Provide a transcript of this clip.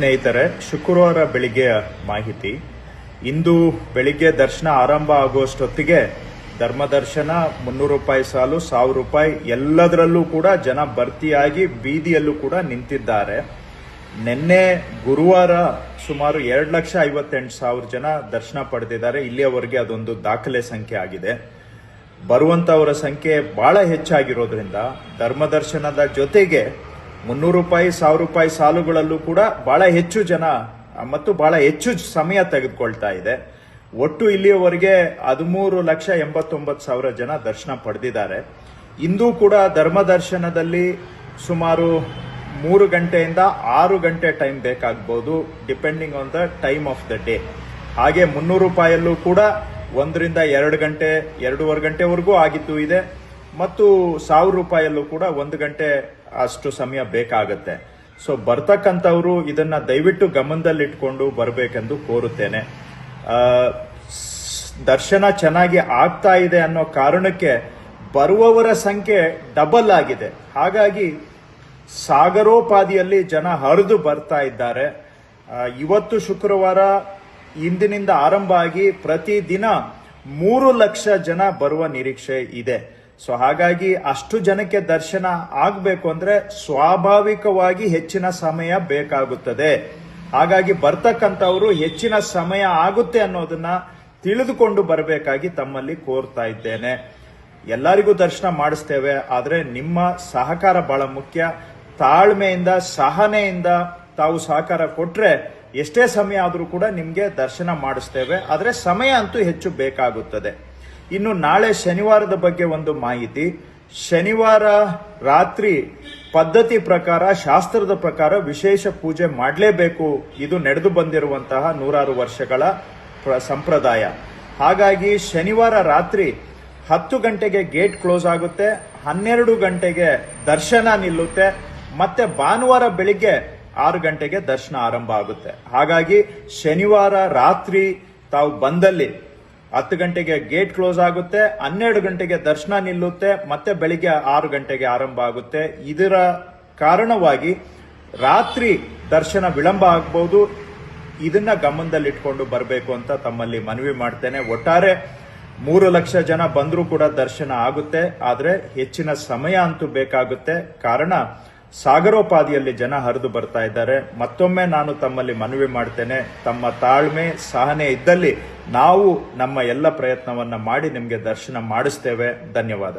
ಸ್ನೇಹಿತರೆ, ಶುಕ್ರವಾರ ಬೆಳಿಗ್ಗೆಯ ಮಾಹಿತಿ. ಇಂದು ಬೆಳಿಗ್ಗೆ ದರ್ಶನ ಆರಂಭ ಆಗುವಷ್ಟೊತ್ತಿಗೆ ಧರ್ಮದರ್ಶನ, ಮುನ್ನೂರು ರೂಪಾಯಿ ಸಾಲು, ಸಾವಿರ ರೂಪಾಯಿ ಎಲ್ಲದರಲ್ಲೂ ಕೂಡ ಜನ ಭರ್ತಿಯಾಗಿ ಬೀದಿಯಲ್ಲೂ ಕೂಡ ನಿಂತಿದ್ದಾರೆ. ನಿನ್ನೆ ಗುರುವಾರ ಸುಮಾರು ಎರಡು ಲಕ್ಷ ಐವತ್ತೆಂಟು ಸಾವಿರ ಜನ ದರ್ಶನ ಪಡೆದಿದ್ದಾರೆ. ಇಲ್ಲಿಯವರೆಗೆ ಅದೊಂದು ದಾಖಲೆ ಸಂಖ್ಯೆ ಆಗಿದೆ. ಬರುವಂತವರ ಸಂಖ್ಯೆ ಬಹಳ ಹೆಚ್ಚಾಗಿರೋದ್ರಿಂದ ಧರ್ಮದರ್ಶನದ ಜೊತೆಗೆ ಮುನ್ನೂರು ರೂಪಾಯಿ, ಸಾವಿರ ರೂಪಾಯಿ ಸಾಲುಗಳಲ್ಲೂ ಕೂಡ ಬಹಳ ಹೆಚ್ಚು ಜನ, ಮತ್ತು ಬಹಳ ಹೆಚ್ಚು ಸಮಯ ತೆಗೆದುಕೊಳ್ತಾ ಇದೆ. ಒಟ್ಟು ಇಲ್ಲಿಯವರೆಗೆ ಹದಿಮೂರು ಲಕ್ಷ ಎಂಬತ್ತೊಂಬತ್ತು ಸಾವಿರ ಜನ ದರ್ಶನ ಪಡೆದಿದ್ದಾರೆ. ಇಂದು ಕೂಡ ಧರ್ಮದರ್ಶನದಲ್ಲಿ ಸುಮಾರು ಮೂರು ಗಂಟೆಯಿಂದ ಆರು ಗಂಟೆ ಟೈಮ್ ಬೇಕಾಗ್ಬೋದು, depending on the time of the day. ಹಾಗೆ ಮುನ್ನೂರು ರೂಪಾಯಲ್ಲೂ ಕೂಡ ಒಂದರಿಂದ ಎರಡು ಗಂಟೆ, ಎರಡೂವರೆ ಗಂಟೆವರೆಗೂ ಆಗಿದ್ದು ಇದೆ. ಮತ್ತು ಸಾವಿರ ರೂಪಾಯಲ್ಲೂ ಕೂಡ ಒಂದು ಗಂಟೆ ಅಷ್ಟು ಸಮಯ ಬೇಕಾಗುತ್ತೆ. ಸೊ ಬರ್ತಕ್ಕಂಥವ್ರು ಇದನ್ನ ದಯವಿಟ್ಟು ಗಮನದಲ್ಲಿಟ್ಕೊಂಡು ಬರಬೇಕೆಂದು ಕೋರುತ್ತೇನೆ. ದರ್ಶನ ಚೆನ್ನಾಗಿ ಆಗ್ತಾ ಇದೆ ಅನ್ನೋ ಕಾರಣಕ್ಕೆ ಬರುವವರ ಸಂಖ್ಯೆ ಡಬಲ್ ಆಗಿದೆ. ಹಾಗಾಗಿ ಸಾಗರೋಪಾದಿಯಲ್ಲಿ ಜನ ಹರಿದು ಬರ್ತಾ ಇದ್ದಾರೆ. ಇವತ್ತು ಶುಕ್ರವಾರ ಇಂದಿನಿಂದ ಆರಂಭ ಆಗಿ ಪ್ರತಿದಿನ ಮೂರು ಲಕ್ಷ ಜನ ಬರುವ ನಿರೀಕ್ಷೆ ಇದೆ. ಸೊ ಹಾಗಾಗಿ ಅಷ್ಟು ಜನಕ್ಕೆ ದರ್ಶನ ಆಗಬೇಕು ಅಂದ್ರೆ ಸ್ವಾಭಾವಿಕವಾಗಿ ಹೆಚ್ಚಿನ ಸಮಯ ಬೇಕಾಗುತ್ತದೆ. ಹಾಗಾಗಿ ಬರ್ತಕ್ಕಂಥವರು ಹೆಚ್ಚಿನ ಸಮಯ ಆಗುತ್ತೆ ಅನ್ನೋದನ್ನ ತಿಳಿದುಕೊಂಡು ಬರಬೇಕಾಗಿ ತಮ್ಮಲ್ಲಿ ಕೋರ್ತಾ ಇದ್ದೇನೆ. ಎಲ್ಲರಿಗೂ ದರ್ಶನ ಮಾಡಿಸ್ತೇವೆ, ಆದರೆ ನಿಮ್ಮ ಸಹಕಾರ ಬಹಳ ಮುಖ್ಯ. ತಾಳ್ಮೆಯಿಂದ, ಸಹನೆಯಿಂದ ತಾವು ಸಹಕಾರ ಕೊಟ್ರೆ ಎಷ್ಟೇ ಸಮಯ ಆದರೂ ಕೂಡ ನಿಮಗೆ ದರ್ಶನ ಮಾಡಿಸ್ತೇವೆ, ಆದರೆ ಸಮಯ ಅಂತೂ ಹೆಚ್ಚು ಬೇಕಾಗುತ್ತದೆ. ಇನ್ನು ನಾಳೆ ಶನಿವಾರದ ಬಗ್ಗೆ ಒಂದು ಮಾಹಿತಿ. ಶನಿವಾರ ರಾತ್ರಿ ಪದ್ಧತಿ ಪ್ರಕಾರ, ಶಾಸ್ತ್ರದ ಪ್ರಕಾರ ವಿಶೇಷ ಪೂಜೆ ಮಾಡಲೇಬೇಕು. ಇದು ನಡೆದು ಬಂದಿರುವಂತಹ ನೂರಾರು ವರ್ಷಗಳ ಪ್ರ- ಸಂಪ್ರದಾಯ. ಹಾಗಾಗಿ ಶನಿವಾರ ರಾತ್ರಿ ಹತ್ತು ಗಂಟೆಗೆ ಗೇಟ್ ಕ್ಲೋಸ್ ಆಗುತ್ತೆ, ಹನ್ನೆರಡು ಗಂಟೆಗೆ ದರ್ಶನ ನಿಲ್ಲುತ್ತೆ, ಮತ್ತೆ ಭಾನುವಾರ ಬೆಳಿಗ್ಗೆ ಆರು ಗಂಟೆಗೆ ದರ್ಶನ ಆರಂಭ ಆಗುತ್ತೆ. ಹಾಗಾಗಿ ಶನಿವಾರ ರಾತ್ರಿ ತಾವು ಬಂದಲ್ಲಿ ಹತ್ತು ಗಂಟೆಗೆ ಗೇಟ್ ಕ್ಲೋಸ್ ಆಗುತ್ತೆ, ಹನ್ನೆರಡು ಗಂಟೆಗೆ ದರ್ಶನ ನಿಲ್ಲುತ್ತೆ, ಮತ್ತೆ ಬೆಳಿಗ್ಗೆ ಆರು ಗಂಟೆಗೆ ಆರಂಭ ಆಗುತ್ತೆ. ಇದರ ಕಾರಣವಾಗಿ ರಾತ್ರಿ ದರ್ಶನ ವಿಳಂಬ ಆಗ್ಬಹುದು ಇದನ್ನ ಗಮನದಲ್ಲಿಟ್ಕೊಂಡು ಬರಬೇಕು ಅಂತ ತಮ್ಮಲ್ಲಿ ಮನವಿ ಮಾಡ್ತೇನೆ. ಒಟ್ಟಾರೆ ಮೂರು ಲಕ್ಷ ಜನ ಬಂದರೂ ಕೂಡ ದರ್ಶನ ಆಗುತ್ತೆ. ಆದರೆ ಹೆಚ್ಚಿನ ಸಮಯ ಅಂತೂ ಬೇಕಾಗುತ್ತೆ. ಕಾರಣ ಸಾಗರೋಪಾದಿಯಲ್ಲಿ ಜನ ಹರಿದು ಬರ್ತಾ ಇದ್ದಾರೆ. ಮತ್ತೊಮ್ಮೆ ನಾನು ತಮ್ಮಲ್ಲಿ ಮನವಿ ಮಾಡ್ತೇನೆ. ತಮ್ಮ ತಾಳ್ಮೆ, ಸಹನೆ ಇದ್ದಲ್ಲಿ ನಾವು ನಮ್ಮ ಎಲ್ಲ ಪ್ರಯತ್ನವನ್ನು ಮಾಡಿ ನಿಮಗೆ ದರ್ಶನ ಮಾಡಿಸ್ತೇವೆ. ಧನ್ಯವಾದ.